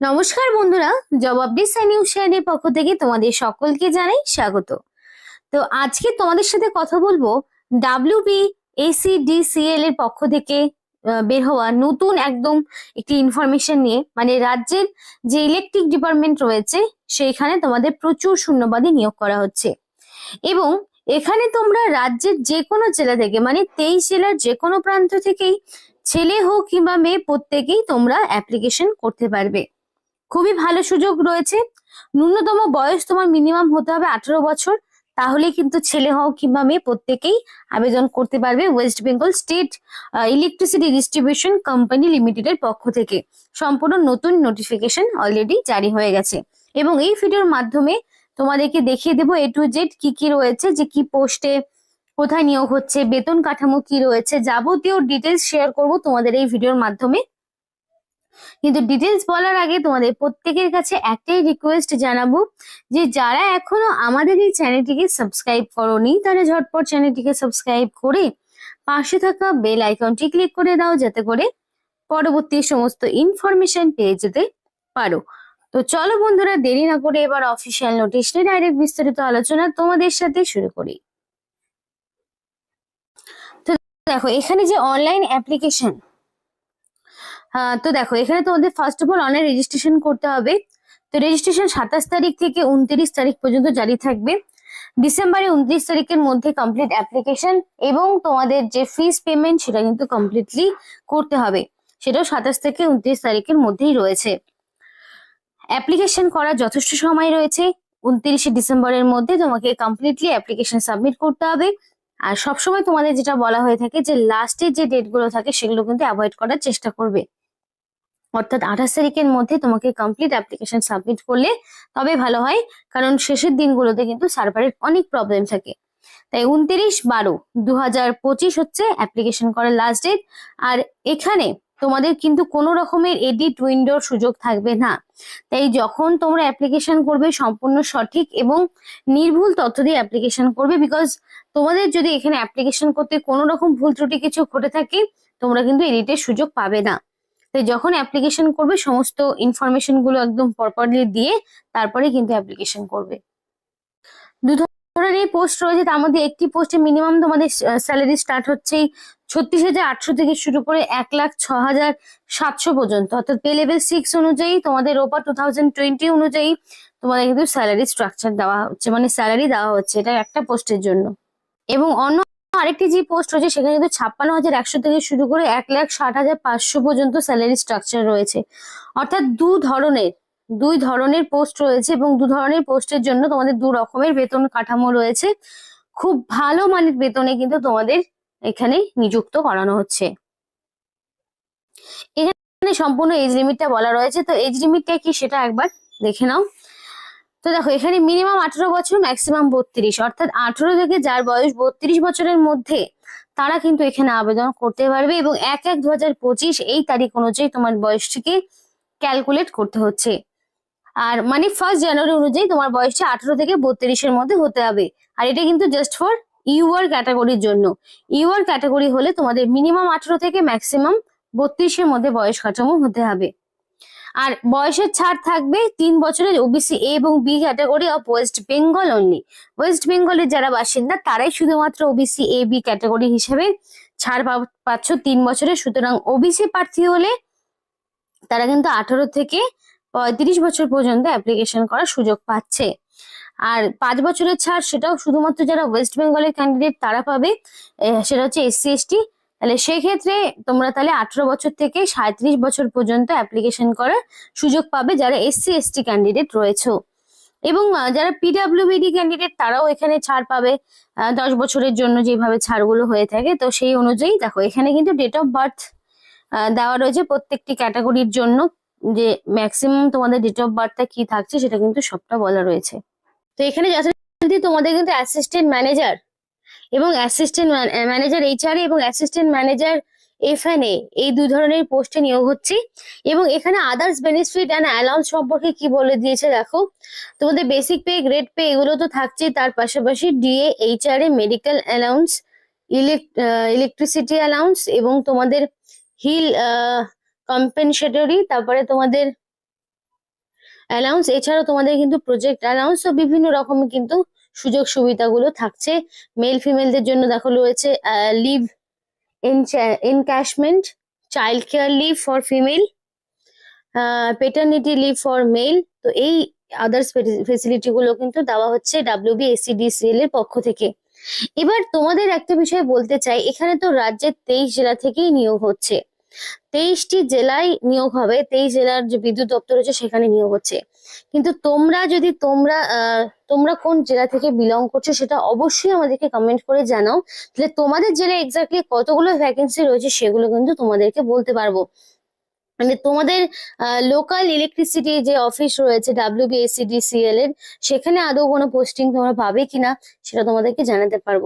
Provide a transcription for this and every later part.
নমস্কার বন্ধুরা নিউজ চ্যানেলের পক্ষ থেকে তোমাদের সকলকে জানাই স্বাগত। তো আজকে তোমাদের সাথে কথা বলব ডাব্লিউবি এসিডিসিএল এর পক্ষ থেকে বের হওয়া নতুন একদম একটি ইনফরমেশন নিয়ে। মানে রাজ্যের যে ইলেকট্রিক ডিপার্টমেন্ট রয়েছে, সেইখানে তোমাদের প্রচুর শূন্যবাদী নিয়োগ করা হচ্ছে। এবং এখানে তোমরা রাজ্যের যে কোনো জেলা থেকে মানে তেইশ জেলার যে কোনো প্রান্ত থেকেই, ছেলে হোক কিংবা মেয়ে, প্রত্যেকেই তোমরা অ্যাপ্লিকেশন করতে পারবে। খুবই ভালো সুযোগ রয়েছে। ন্যূনতম বয়স তোমার মিনিমাম হতে হবে আঠারো বছর। তাহলে কিন্তু ছেলে হও কিংবা মেয়ে প্রত্যেকেই আবেদন করতে পারবে West Bengal state electricity distribution company লিমিটেডের পক্ষ থেকে। সম্পূর্ণ নতুন নোটিফিকেশন অলরেডি জারি হয়ে গেছে। এবং এই ভিডিওর মাধ্যমে তোমাদেরকে দেখিয়ে দেবো এ টু জেড কি কি রয়েছে, যে কি পোস্টে কোথায় নিয়োগ হচ্ছে, বেতন কাঠামো কি রয়েছে, যাবতীয় ডিটেলস শেয়ার করব তোমাদের এই ভিডিওর মাধ্যমে। কিন্তু ডিটেলস বলার আগে তোমাদের প্রত্যেকের কাছে একটাই রিকোয়েস্ট জানাব যে যারা এখনও আমাদের এই চ্যানেলটিকে সাবস্ক্রাইব করোনি তারা ঝটপট চ্যানেলটিকে সাবস্ক্রাইব করে পাশে থাকা বেল আইকনটি ক্লিক করে দাও, যাতে করে পরবর্তী সমস্ত ইনফরমেশন পেয়ে যেতে পারো। তো চলো বন্ধুরা, দেরি না করে এবার অফিসিয়াল নোটিশ নিয়ে ডাইরেক্ট বিস্তারিত আলোচনা তোমাদের সাথে শুরু করি। তো দেখো, এখানে যে অনলাইন অ্যাপ্লিকেশন তো দেখো, এখানে তোমাদের first of all online registration করতে হবে। তো রেজিস্ট্রেশন সাতাশ তারিখ থেকে উনত্রিশ তারিখ পর্যন্ত জারি থাকবে। ডিসেম্বরে উনত্রিশ তারিখের মধ্যে কমপ্লিট অ্যাপ্লিকেশন এবং তোমাদের যে ফিস পেমেন্ট সেটা কিন্তু কমপ্লিটলি করতে হবে। সেটাও সাতাশ থেকে উনত্রিশ তারিখের মধ্যেই রয়েছে। অ্যাপ্লিকেশন করার যথেষ্ট সময় রয়েছে। উনত্রিশে ডিসেম্বরের মধ্যে তোমাকে কমপ্লিটলি অ্যাপ্লিকেশন সাবমিট করতে হবে। আর সবসময় তোমাদের যেটা বলা হয়ে থাকে যে লাস্টের যে ডেটগুলো থাকে সেগুলো কিন্তু অ্যাভয়েড করার চেষ্টা করবে। অর্থাৎ আঠাশ তারিখের মধ্যে তোমাকে কমপ্লিট অ্যাপ্লিকেশন সাবমিট করলে তবে ভালো হয়, কারণ শেষের দিনগুলোতে কিন্তু সার্ভারের অনেক প্রবলেম থাকে। তাই উনত্রিশ বারো দু হাজার পঁচিশ হচ্ছে অ্যাপ্লিকেশন করার লাস্ট ডেট আর এখানে তোমাদের কিন্তু কোনো রকমের এডিট উইন্ডোর সুযোগ থাকবে না। তাই যখন তোমরা অ্যাপ্লিকেশন করবে সম্পূর্ণ সঠিক এবং নির্ভুল তথ্য দিয়ে অ্যাপ্লিকেশন করবে বিকজ তোমাদের যদি এখানে অ্যাপ্লিকেশন করতে কোনো রকম ভুল ত্রুটি কিছু ঘটে থাকে, তোমরা কিন্তু এডিটের সুযোগ পাবে না। তাই যখন অ্যাপ্লিকেশন করবে, সমস্ত ইনফরমেশনগুলো একদম প্রপারলি দিয়ে তারপরে কিন্তু অ্যাপ্লিকেশন করবে। দু ধরনের পোস্ট রয়েছে, তার মধ্যে একটি পোস্টে মিনিমাম তোমাদের স্যালারি স্টার্ট হচ্ছে ছত্রিশ হাজার আটশো থেকে শুরু করে এক লাখ ছ হাজার সাতশো পর্যন্ত। অর্থাৎ পে লেভেল সিক্স অনুযায়ী তোমাদের ওপার টু থাউজেন্ড টোয়েন্টি অনুযায়ী তোমাদের কিন্তু স্যালারি স্ট্রাকচার দেওয়া হচ্ছে মানে স্যালারি দেওয়া হচ্ছে এটা একটা পোস্টের জন্য। এবং অন্য আরেকটি যে পোস্ট রয়েছে, সেখানে কিন্তু ছাপ্পান্ন হাজার একশো থেকে শুরু করে এক লাখ ষাট হাজার পাঁচশো পর্যন্ত স্যালারি স্ট্রাকচার রয়েছে। অর্থাৎ দু ধরনের দুই ধরনের পোস্ট রয়েছে এবং দু ধরনের পোস্টের জন্য তোমাদের দু রকমের বেতন কাঠামো রয়েছে। খুব ভালো মানের বেতনে কিন্তু তোমাদের এখানে নিযুক্ত করানো হচ্ছে। এখানে সম্পূর্ণ এজ লিমিটটা বলা রয়েছে। তো এজ লিমিটটা কি সেটা একবার দেখে নাও। তো দেখো, এখানে মিনিমাম আঠারো বছর ম্যাক্সিমাম বত্রিশ। অর্থাৎ আঠারো থেকে যার বয়স বত্রিশ বছরের মধ্যে, তারা কিন্তু এখানে আবেদন করতে পারবে এবং এক এক দু এই তারিখ অনুযায়ী তোমার বয়সটিকে ক্যালকুলেট করতে হচ্ছে। আর মানে ফার্স্ট জানুয়ারি অনুযায়ী তোমার বয়সটা আঠারো থেকে বত্রিশের মধ্যে হতে হবে। আর এটা কিন্তু জাস্ট ফর ইউআর ক্যাটাগরির জন্য। ইউআর ক্যাটাগরি হলে তোমাদের মিনিমাম আঠারো থেকে ম্যাক্সিমাম বত্রিশের মধ্যে বয়স কাঠামো হতে হবে। আর বয়সের ছাড় থাকবে তিন বছরের ওবিসি এ এবং B category of West Bengal only West বেঙ্গলের যারা বাসিন্দা, তারাই শুধুমাত্র ওবিসি এ বি ক্যাটাগরি হিসেবে ছাড় পাচ্ছ তিন বছরের। সুতরাং ওবিসি প্রার্থী হলে তারা কিন্তু আঠারো থেকে পঁয়ত্রিশ বছর পর্যন্ত অ্যাপ্লিকেশন করার সুযোগ পাচ্ছে। আর পাঁচ বছরের ছাড়, সেটাও শুধুমাত্র যারা ওয়েস্ট বেঙ্গলের ক্যান্ডিডেট তারা পাবে। সেটা হচ্ছে এসসি এসটি তাহলে সেই ক্ষেত্রে তোমরা তাহলে আঠারো বছর থেকে সাঁত্রিশ বছর পর্যন্ত অ্যাপ্লিকেশন করার সুযোগ পাবে যারা এসসি এসটি ক্যান্ডিডেট রয়েছে। এবং যারা পিডাব্লিউবিডি ক্যান্ডিডেট তারাও এখানে ছাড় পাবে। দশ বছরের জন্য যেভাবে ছাড়গুলো হয়ে থাকে, তো সেই অনুযায়ী দেখো, এখানে কিন্তু ডেট অফ বার্থ দেওয়া রয়েছে প্রত্যেকটি ক্যাটাগরির জন্য। যে ম্যাক্সিমাম তোমাদের ডেট অফ বার্থটা কি থাকছে সেটা কিন্তু সবটা বলা রয়েছে। তো এখানে যথারীতি তোমাদের কিন্তু অ্যাসিস্ট্যান্ট ম্যানেজার এবং অ্যাসিস্ট্যান্ট ম্যানেজার এইচআর এবং অ্যাসিস্ট্যান্ট ম্যানেজার এফএনএ এই দুই ধরনের পোস্টে নিয়োগ হচ্ছে। এবং এখানে আদার্স বেনিফিট অ্যান্ড অ্যালাউন্স সম্পর্কে কি বলে দিয়েছে দেখো? তোমাদের বেসিক পে গ্রেড পে এগুলো তো থাকছে, তার পাশাপাশি ডিএ এ মেডিকেল অ্যালাউন্স ইলেকট্রিসিটি অ্যালাউন্স এবং তোমাদের হিল কম্পেনসেটরি তারপরে তোমাদের অ্যালাউন্স এছাড়াও তোমাদের কিন্তু প্রজেক্ট অ্যালাউন্স ও বিভিন্ন রকমের কিন্তু সুযোগ সুবিধাগুলো থাকছে। মেল ফিমেলদের জন্য দেখো রয়েছে leave encashment child care leave for female paternity leave for male তো এই আদার্স ফেসিলিটি গুলো কিন্তু দেওয়া হচ্ছে ডাব্লিউবি এসিডিসিএল এর পক্ষ থেকে। এবার তোমাদের একটা বিষয় বলতে চাই, এখানে তো রাজ্যের তেইশ জেলা থেকেই নিয়োগ হচ্ছে। তেইশটি জেলায় নিয়োগ হবে, তেইশ জেলার যে বিদ্যুৎ দপ্তর রয়েছে সেখানে নিয়োগ হচ্ছে। কিন্তু তোমরা যদি তোমরা তোমরা কোন জেলা থেকে বিলং করছ সেটা অবশ্যই আমাদেরকে কমেন্ট করে জানাও। তাহলে তোমাদের জেলায় এক্স্যাক্টলি কতগুলো ভ্যাকেন্সি রয়েছে সেগুলো কিন্তু তোমাদেরকে বলতে পারব। মানে তোমাদের লোকাল ইলেকট্রিসিটি যে অফিস রয়েছে ডাব্লিউবিএসিডিসিএল এর, সেখানে আদৌ কোনো পোস্টিং তোমরা পাবে কিনা সেটা তোমাদেরকে জানাতে পারব।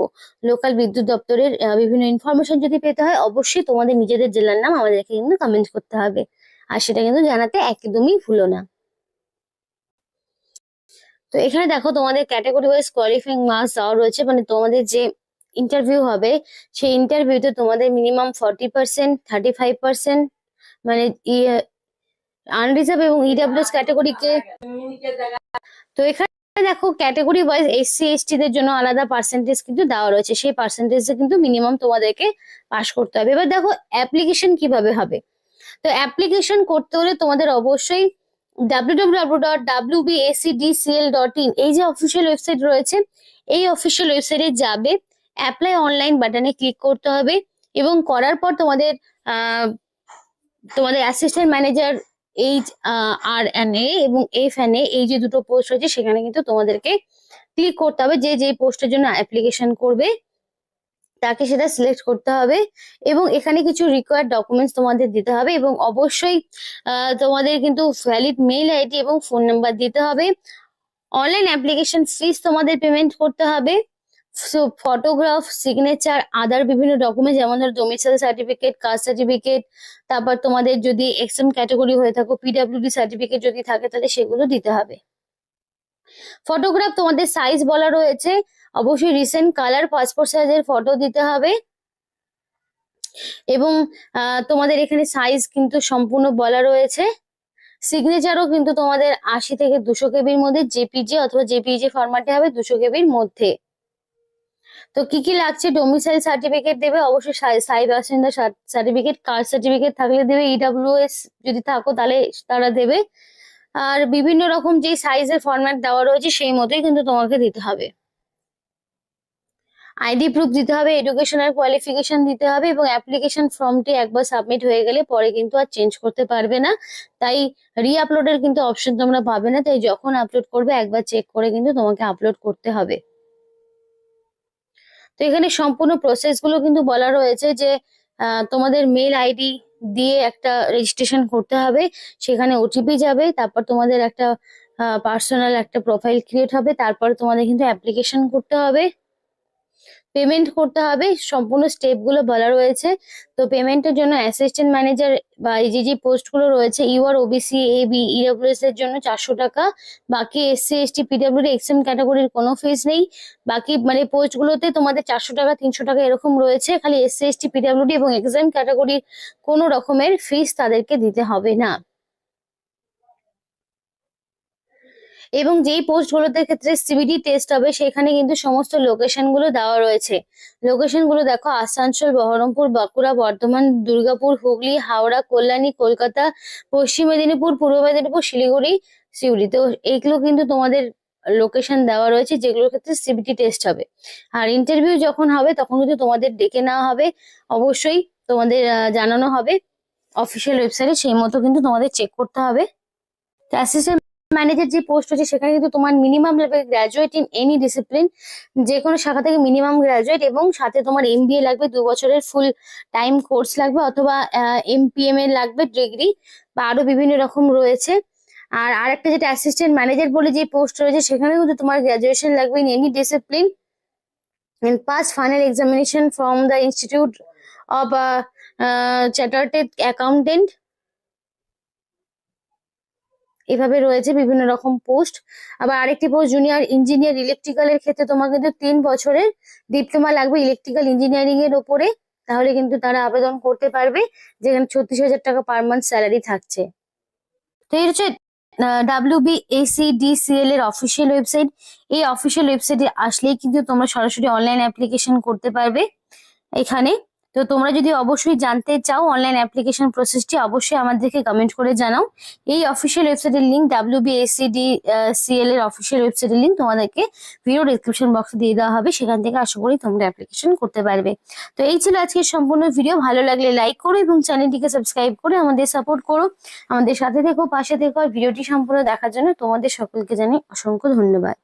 লোকাল বিদ্যুৎ দপ্তরের বিভিন্ন ইনফরমেশন যদি পেতে হয়, অবশ্যই তোমাদের নিজেদের জেলার নাম আমাদেরকে কিন্তু কমেন্ট করতে হবে। আর সেটা কিন্তু জানাতে একদমই ভুলো না। তো এখানে দেখো তোমাদের ক্যাটাগরি ওয়াইজ কোয়ালিফাইং মার্কস দেওয়া রয়েছে মানে তোমাদের যে ইন্টারভিউ হবে, সেই ইন্টারভিউতে তোমাদের minimum forty percent thirty five percent মানে আনরিজার্ভ এবং ইডাব্লিউএস ক্যাটাগরিকে তো এখানে দেখো ক্যাটাগরি ওয়াইজ এসসি এসটি দের জন্য আলাদা পার্সেন্টেজ কিন্তু দেওয়া রয়েছে। সেই পার্সেন্টেজে কিন্তু মিনিমাম তোমাদেরকে পাস করতে হবে। এবার দেখো অ্যাপ্লিকেশন কীভাবে হবে? তো অ্যাপ্লিকেশন করতে হলে তোমাদের অবশ্যই www.wbacdcl.in এই যে অফিসিয়াল ওয়েবসাইট রয়েছে, এই অফিসিয়াল ওয়েবসাইটে যাবে অ্যাপ্লাই অনলাইন বাটনে ক্লিক করতে হবে এবং করার পর তোমাদের তোমাদের assistant manager H R N A এবং এফ এন এ এই যে দুটো পোস্ট রয়েছে, সেখানে কিন্তু তোমাদেরকে ক্লিক করতে হবে। যে যে পোস্টের জন্য অ্যাপ্লিকেশন করবে, তাকে সেটা সিলেক্ট করতে হবে এবং এখানে কিছু রিকোয়ার্ড ডকুমেন্টস তোমাদের দিতে হবে এবং অবশ্যই তোমাদের কিন্তু ভ্যালিড মেইল আইডি এবং ফোন নাম্বার দিতে হবে। অনলাইন অ্যাপ্লিকেশন ফিস তোমাদের পেমেন্ট করতে হবে। ফটোগ্রাফ সিগনেচার আদার বিভিন্ন ডকুমেন্ট যেমন ধরো ডোমিসাইল সার্টিফিকেট কাস্ট সার্টিফিকেট তারপর তোমাদের যদি এক্সএম ক্যাটাগরি হয়ে থাকো পিডাব্লিউডি সার্টিফিকেট যদি থাকে, তাহলে সেগুলো দিতে হবে। ফটোগ্রাফ তোমাদের সাইজ বলা রয়েছে, অবশ্যই রিসেন্ট কালার পাসপোর্ট সাইজের ফটো দিতে হবে। এবং তোমাদের এখানে সাইজ কিন্তু সম্পূর্ণ বলা রয়েছে। সিগনেচারও কিন্তু তোমাদের আশি থেকে দুশো কেবির মধ্যে জেপিজি অথবা জেপিজি ফরম্যাটে হবে দুশো কেবির মধ্যে। তো কি কি লাগছে? ডোমিসাইল সার্টিফিকেট দেবে, অবশ্যই সাই বাসিন্দা সার্টিফিকেট কাস্ট সার্টিফিকেট থাকলে দেবে ইডাব্লিউএস যদি থাকো তাহলে তারা দেবে। আর বিভিন্ন রকম যে সাইজের ফরম্যাট দেওয়া রয়েছে সেই মতোই কিন্তু তোমাকে দিতে হবে। আইডি প্রুফ দিতে হবে এডুকেশনাল কোয়ালিফিকেশন দিতে হবে এবং অ্যাপ্লিকেশন ফর্মটি একবার সাবমিট হয়ে গেলে পরে কিন্তু আর চেঞ্জ করতে পারবে না। তাই রি আপলোডের কিন্তু অপশন তোমরা পাবে না, তাই যখন আপলোড করবে একবার চেক করে কিন্তু তোমাকে আপলোড করতে হবে। তো এখানে সম্পূর্ণ প্রসেসগুলো কিন্তু বলা রয়েছে যে তোমাদের মেল আইডি দিয়ে একটা রেজিস্ট্রেশন করতে হবে, সেখানে ওটিপি যাবে, তারপর তোমাদের একটা পার্সোনাল একটা প্রোফাইল ক্রিয়েট হবে, তারপর তোমাদের কিন্তু অ্যাপ্লিকেশন করতে হবে। পেমেন্ট করতে হবে। সম্পূর্ণ স্টেপগুলো বলা রয়েছে। তো পেমেন্টের জন্য অ্যাসিস্ট্যান্ট ম্যানেজার বা এই যে যে পোস্টগুলো রয়েছে UR OBC A B EWS এর জন্য চারশো টাকা। বাকি এসসি এসটি পিডব্লিউডি এক্সএম ক্যাটাগরির কোনো ফিস নেই। বাকি মানে পোস্ট গুলোতে তোমাদের চারশো টাকা, তিনশো টাকা এরকম রয়েছে। খালি এসসি এসটি পিডব্লিউডি এবং এক্সাম ক্যাটাগরির কোনো রকমের ফিস তাদেরকে দিতে হবে না। এবং যেই পোস্ট গুলোতে ক্ষেত্রে সিবিডি টেস্ট হবে, সেখানে কিন্তু সমস্ত লোকেশনগুলো দেওয়া রয়েছে। লোকেশনগুলো দেখো, আসানসোল, বহরমপুর, বাঁকুড়া, বর্ধমান, দুর্গাপুর, হুগলি, হাওড়া, কল্যাণী, কলকাতা, পশ্চিম মেদিনীপুর, পূর্ব মেদিনীপুর, শিলিগুড়ি, সিউড়ি। তো এইগুলো কিন্তু তোমাদের লোকেশন দেওয়া রয়েছে, যেগুলোর ক্ষেত্রে সিবিটি টেস্ট হবে। আর ইন্টারভিউ যখন হবে, তখন কিন্তু তোমাদের ডেকে নেওয়া হবে। অবশ্যই তোমাদের জানানো হবে। অফিসিয়াল ওয়েবসাইটে সেই মতো কিন্তু তোমাদের চেক করতে হবে। অ্যাসিস্ট্যান্ট ম্যানেজার যে পোস্ট হচ্ছে সেখানে কিন্তু তোমার minimum level graduate in any discipline যে কোনো শাখা থেকে মিনিমাম গ্র্যাজুয়েট এবং সাথে তোমার এমবিএ লাগবে দু বছরের ফুল টাইম কোর্স লাগবে অথবা এমপিএম এর লাগবে ডিগ্রি বা আরও বিভিন্ন রকম রয়েছে। আর আরেকটা যেটা অ্যাসিস্ট্যান্ট ম্যানেজার বলে যে পোস্ট রয়েছে সেখানে কিন্তু তোমার গ্র্যাজুয়েশন লাগবে in any discipline and pass final examination from the Institute of uh, uh, এভাবে রয়েছে বিভিন্ন রকম পোস্ট। আবার আরেকটি পোস্ট জুনিয়র ইঞ্জিনিয়ার ইলেকট্রিক্যালের ক্ষেত্রে তোমার কিন্তু তিন বছরের ডিপ্লোমা লাগবে ইলেকট্রিক্যাল ইঞ্জিনিয়ারিং এর ওপরে। তাহলে কিন্তু তারা আবেদন করতে পারবে, যেখানে ছত্রিশ হাজার টাকা পার মান্থ স্যালারি থাকছে। তো হচ্ছে ডাব্লিউ বি এর অফিসিয়াল ওয়েবসাইট এই অফিসিয়াল ওয়েবসাইটে আসলেই কিন্তু তোমরা সরাসরি অনলাইন অ্যাপ্লিকেশন করতে পারবে। এখানে তো তোমরা যদি অবশ্যই জানতে চাও অনলাইন অ্যাপ্লিকেশন প্রসেসটি অবশ্যই আমাদেরকে কমেন্ট করে জানাও। এই অফিসিয়াল ওয়েবসাইটের link W B SED CL এর অফিসিয়াল ওয়েবসাইটের লিঙ্ক তোমাদেরকে ভিডিও ডিসক্রিপশন বক্সে দিয়ে দেওয়া হবে। সেখান থেকে আশা করি তোমরা অ্যাপ্লিকেশন করতে পারবে। তো এই ছিল আজকের সম্পূর্ণ ভিডিও ভালো লাগলে লাইক করো এবং চ্যানেলটিকে সাবস্ক্রাইব করে আমাদের সাপোর্ট করো। আমাদের সাথে থেকো, পাশে থেকো। আর ভিডিওটি সম্পূর্ণ দেখার জন্য তোমাদের সকলকে জানাই অসংখ্য ধন্যবাদ।